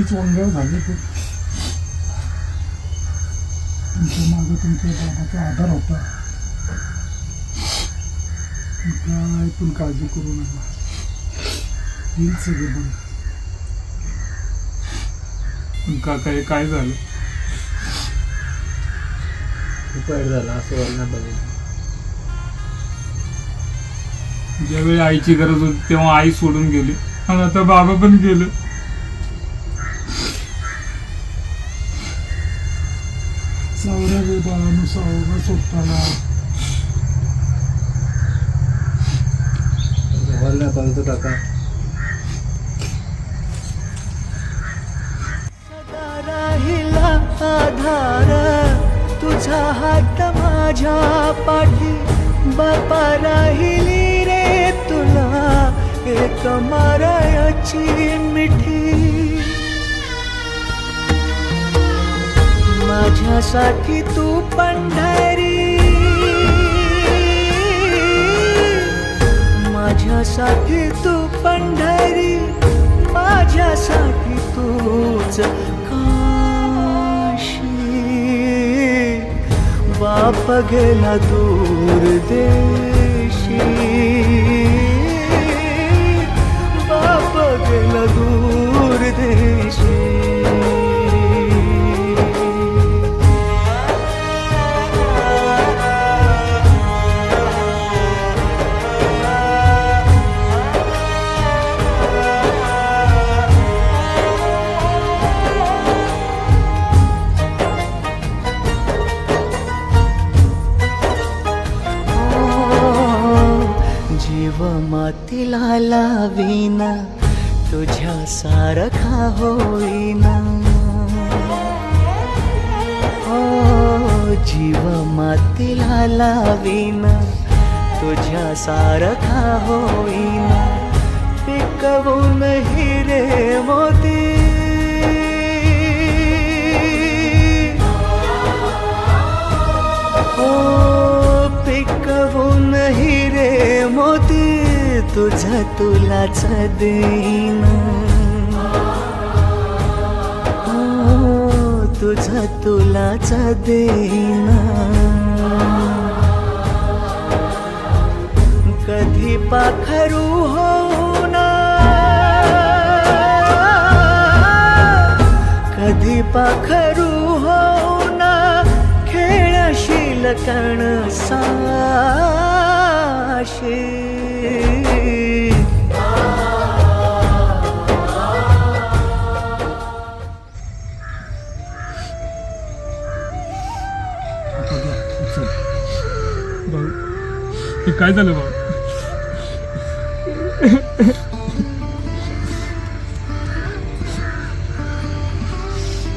लईच ते. तुमच्या मागे तुमच्या बाबाचा आधार होता. काय पण काळजी करू नका. येईल सगळं बरं. पण काका हे काय झालं? खूप वाईट झालं असं व्हायला नाही पाहिजे ज्यावेळी आईची गरज होती तेव्हा आई सोडून गेली. आणि आता बाबा पण गेले. सावऱ्या वे बाळानं सावरा सोडताना व्हायला नाही पाहिजे होतं राहिला आधार तुझा हात माझ्या पाठी. बापा राहिली रे तुला एक मारायाची मिठी. माझ्यासाठी तू पंढरी. माझ्यासाठी तू पंढरी माझ्यासाठी तूच काशी. बाप गेला दूर देशी. बाप गेला दूर देशी. सारखा होईना. ओ जीव मातीला लावीना. तुझ्या सारखा होईना. पिकवून हिरे मोती. हो पिकवून हिरे मोती. तुझ तुलाच देईन. तुझा तुलाचा देना कधी पाखरू होना कधी पाखरू होना खेळशील कण साशी काय झालं भाऊ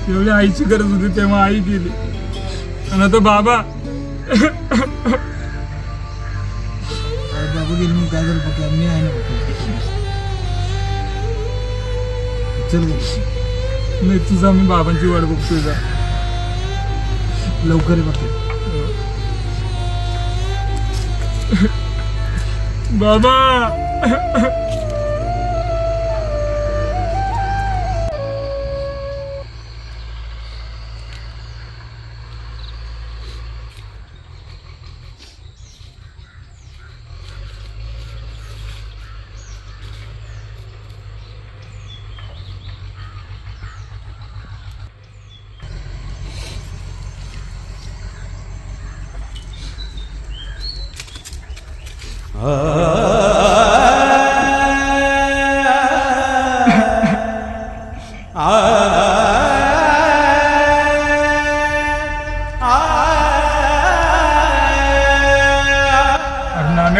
एवढी आईची गरज होती तेव्हा आई गेली. आणि आता बाबा बाबा गेली मग काय झालं बघा मी आहे ना. चल नाही तुझा मी बाबांची वाट बघतोय जा. लवकर ये बघा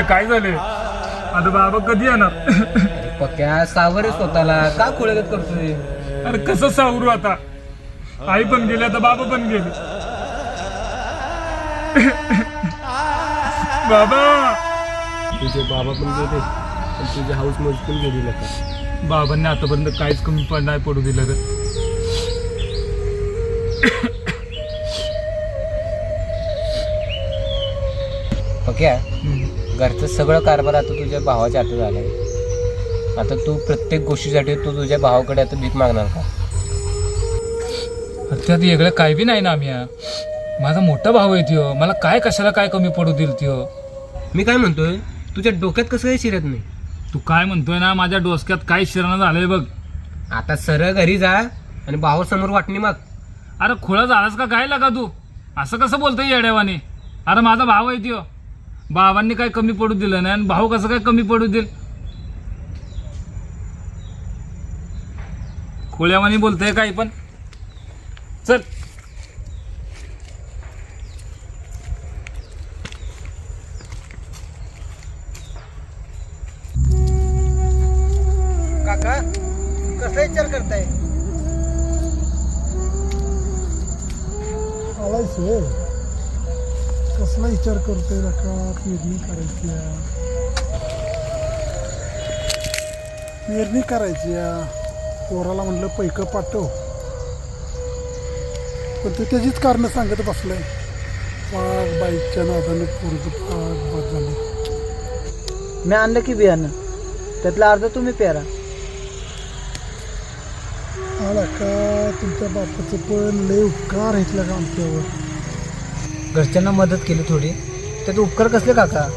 काय झाले? आता बाबा कधी येणार? पक्या सावर स्वतःला का खुळगत करतोय? अरे कसं सावरू आता? आई पण गेली आता बाबा पण गेले. बाबा! तुझे बाबा पण गेले पण तुझे हाऊस मज पण गेली नका बाबांनी आतापर्यंत काहीच कमी पण नाही पडू दिलं रे पक्या? हम्म. घरचं सगळं कारभार आता तुझ्या भावाच्या हातात आलाय. आता तू प्रत्येक गोष्टीसाठी तू तुझ्या भावाकडे आता भीक मागणार का? त्यात वेगळं काय बी नाही ना आम्ही. माझा मोठा भाऊ आहे त्यो. मला काय कशाला काय कमी पडू देईल त्यो? मी काय म्हणतोय? तुझ्या डोक्यात कसं काही शिरत नाही? तू काय म्हणतोय ना माझ्या डोसक्यात काय शिरणं झालंय बघ. आता सरळ घरी जा आणि भावासमोर वाटणी माग. अरे खुळा झालास का? काय लागा तू? असं कसं बोलतोय येड्यावाने? अरे माझा भाऊ आहे त्यो. बाबांनी काय कमी पडू दिलं नाही आणि भाऊ कसं काय कमी पडू देईल खोळ्यावानी बोलतंय काय पण. चल. का पेरणी करायची आहे. पेरणी करायची आहे. पोराला म्हटलं पैकं पाठव. पण ते त्याचीच कारणं सांगत बसलंय. पाक बाईकच्या नादाने पोरग पाक बाद झाले. मी आणलं की बियाणं. त्यातलं अर्ध तुम्ही पेरा. आला का तुमच्या बापाचं पण लय उपकार घेतला का आमच्यावर. घरच्यांना मदत केली थोडी. त्याचे उपकार कसले काका?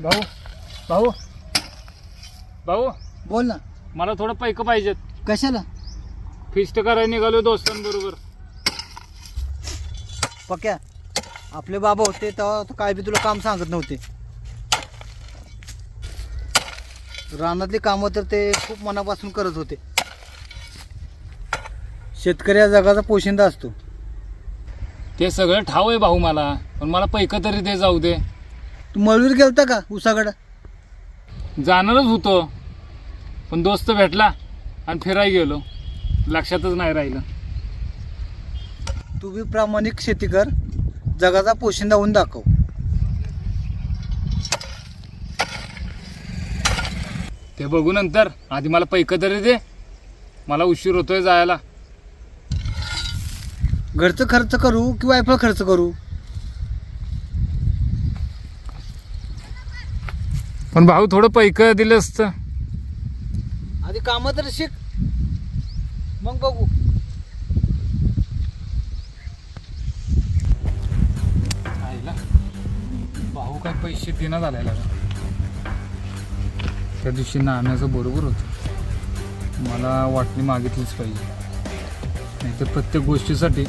भाऊ भाऊ. बोल ना. मला थोडं पैक पाहिजेत. कशाला? फिस्ट करायला निघालो दोस्तांबरोबर. पक्या. आपले बाबा होते तेव्हा काय बी तुला काम सांगत नव्हते. रानातली कामं तर ते खूप मनापासून करत होते. शेतकरी या जगाचा पोशिंदा असतो. ते सगळं ठाव आहे भाऊ मला पण मला पैक तरी ते जाऊ दे. तू मळवीर गेलता का उसागड जाणारच होतो. पण दोस्त भेटला आणि फिरायला गेलो. लक्षातच नाही राहिलं. तू बी प्रामाणिक शेती कर. जगाचा पोशिंदा होऊन दाखव. ते बघू नंतर. आधी मला पैक तरी दे. मला उशीर होतोय जायला. घरचं खर्च करू किंवा वायफळ खर्च करू? पण भाऊ थोडं पैक दिलं असतं आधी कामं तर शिक. मग बघू. आईला भाऊ काय पैसे देणं झालेला त्या दिवशी नाण्याचं बरोबर होतं. मला वाटणी मागितलीच पाहिजे. नाहीतर प्रत्येक गोष्टीसाठी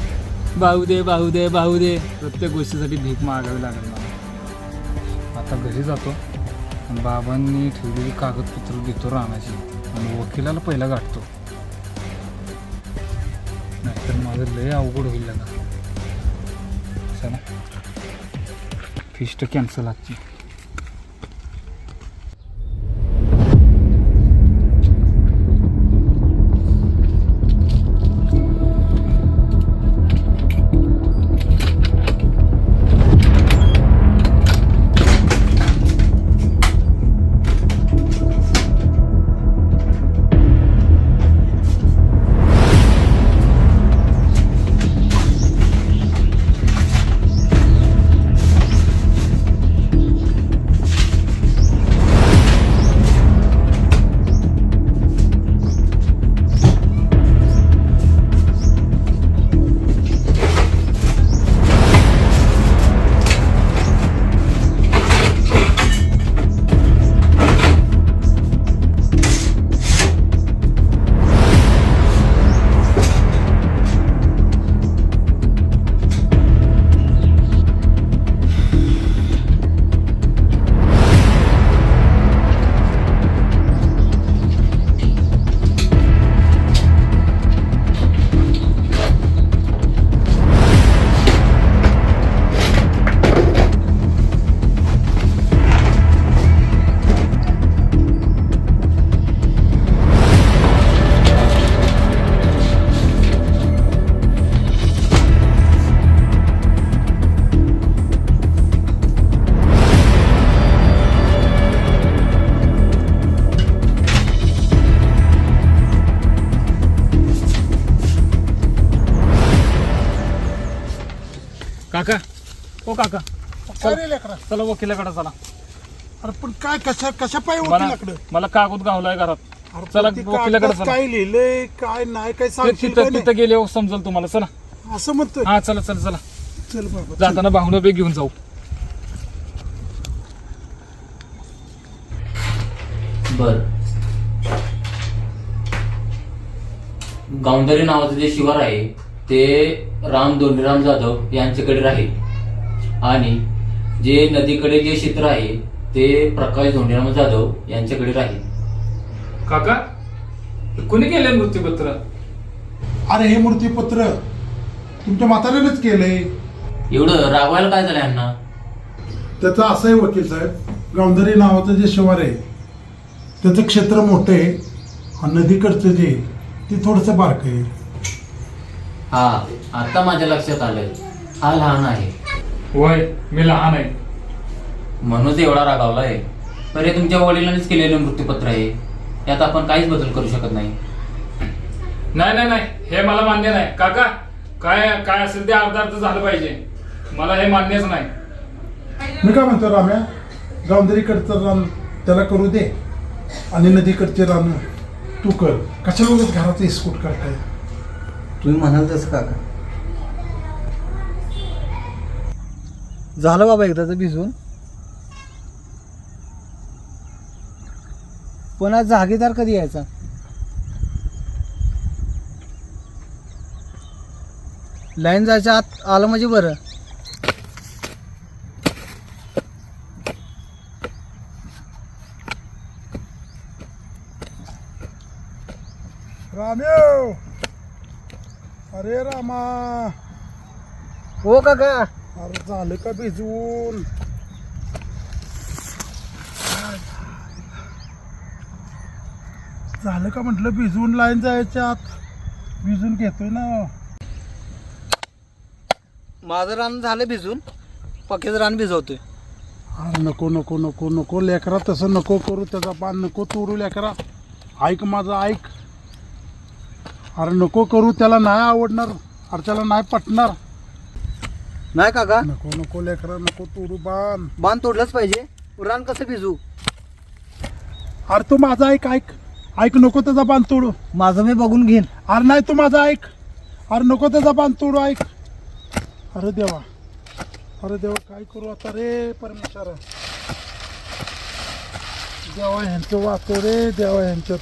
भाऊ दे भाऊ दे भाऊ दे प्रत्येक गोष्टीसाठी भीक मागावी लागेल मला. आता घरी जातो. बाबांनी ठेवलेली कागदपत्र देतो राहण्याची आणि वकिलाला पहिला गाठतो. नाहीतर माझं लय अवघड होईल ना चला. फिस्ट कॅन्सल आजची. हो काका. काय रे लेकरा. चला वकिलाकडे चला. अरे पण काय कशा कशा पाय मला वकिलाकडे? मला कागद गावलाय घरात. अरे चला ते वकिलाकडे कागदात चला. काय लिहिलंय काय नाही काय सांगशील तिथं? तिथं गेले समजेल तुम्हाला. चला. असं म्हणतोय? हा चला चला चला. चल बाबा चल. जाताना बाहुलं बी घेऊन जाऊ. बर. गावंधारी नावाचं जे शिवार आहे ते राम दोंडीराम जाधव यांच्याकडे राहील. आणि जे नदीकडे जे क्षेत्र आहे ते प्रकाश धोंडीराम जाधव यांच्याकडे राहील. काका कोणी केलंय मृत्यूपत्र अरे हे मूर्तीपत्र तुमच्या म्हाताऱ्यानेच केलंय. एवढं रागवायला काय झालं यांना त्याचं असं आहे वकील साहेब गावंधारी नावाचं जे शिवार आहे त्याचं क्षेत्र मोठं आहे आणि नदीकडचं जे आहे, ते थोडंसं बारक आहे. हा आता माझ्या लक्षात आलं हा लहान आहे. होय मी लहान आहे. म्हणूनच एवढा रागावला आहे तर हे तुमच्या वडिलांनीच केलेलं मृत्यूपत्र आहे. त्यात आपण काहीच बदल करू शकत नाही. नाही नाही नाही. हे मला मान्य नाही. काका काय काय असेल ते अर्धा अर्ध झालं पाहिजे. मला हे मान्यच नाही. मी काय म्हणतो राम्या? गावंधारीकडचं रान. त्याला करू दे. आणि नदीकडचे रान तू कर. कशाला उगाच घराचं इस्कूट करताय तुम्ही म्हणाल तसं काका. झालं बाबा एकदाच भिजून पण आज जागीदार कधी यायचा? लाईन जायच्या आत आलं म्हणजे बरं. रामेव अरे रामा! हो काका. अरे झालं का भिजवून? झालं का म्हटलं भिजवून लाईन जायच्या आत? भिजून घेतोय ना. माझं रान झालं भिजून. पक्याचं रान भिजवतोय. अरे नको नको नको नको. लेकरा तसं नको करू त्याचा पान. नको तोडू लेकरा. ऐक माझं ऐक. अरे नको करू. त्याला नाही आवडणार. अरे त्याला नाही पटणार. नाही काका नको नको लेकरा नको तोडू बाण. बांध तोडलंच पाहिजे. रान कसं भिजू? अरे तू माझं ऐक ऐक. ऐक नको त्याचा बांध तोडू. माझं मी बघून घेईन. अरे नाही तू माझं ऐक. अरे नको त्याचा बांध तोडू ऐक. अरे देवा. अरे देवा काय करू आता रे परमेश्वर? देवा ह्यांचं वाचो रे देवा ह्यांच्यात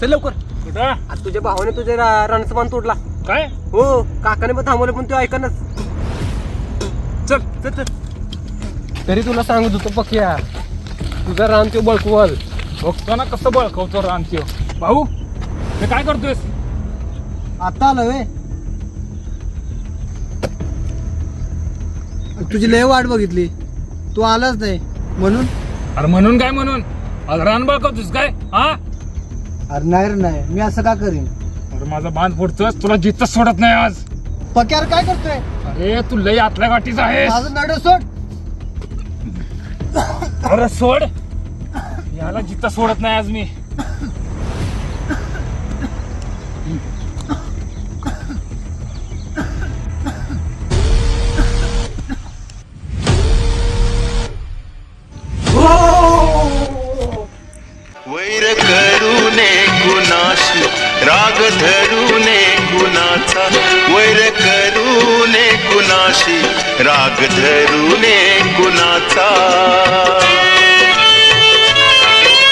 चल लवकर. कुठं? आज तुझ्या भावाने तुझ्या रा- रानाचा बांध तोडला. काय? हो काकाने पण थांबवलं पण तो ऐकणच चल चल चल. तरी तुला सांगत होतो पक्या तुझा रान तो बळकवल. बघतो ना कसं बळकवतो रानत्यो भाऊ हे काय करतोयस? आता आलं वे. तुझी लय वाट बघितली. तू आलाच नाही. म्हणून? अरे म्हणून काय म्हणून? रान बळकवतोस काय? हा? अरे नाही रे नाही. मी असं का करीन? अरे माझा बांध फोडतोस तुला जिथं सोडत नाही आज. पक्या अरे काय करतोय? अरे तू लई आतल्या गाठीचा आहेस. माझं नड सोड. अरे सोड. याला जिथं सोडत नाही आज मी. राग धरूने कुणाचा?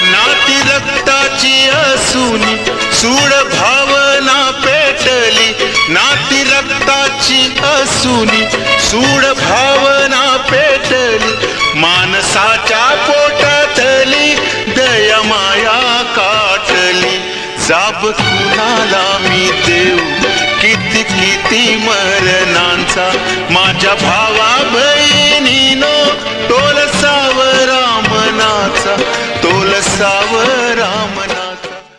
नाती रक्ताची असूनी सूड भावना पेटली. नाती रक्ताची असूनी सूड भावना पेटली. माणसाच्या पोटातली दया माया काटली. जाब कुणाला मी देऊ? किती किती मरणांचा माझ्या भावा बहिणीनो टोल रामनाचा टोल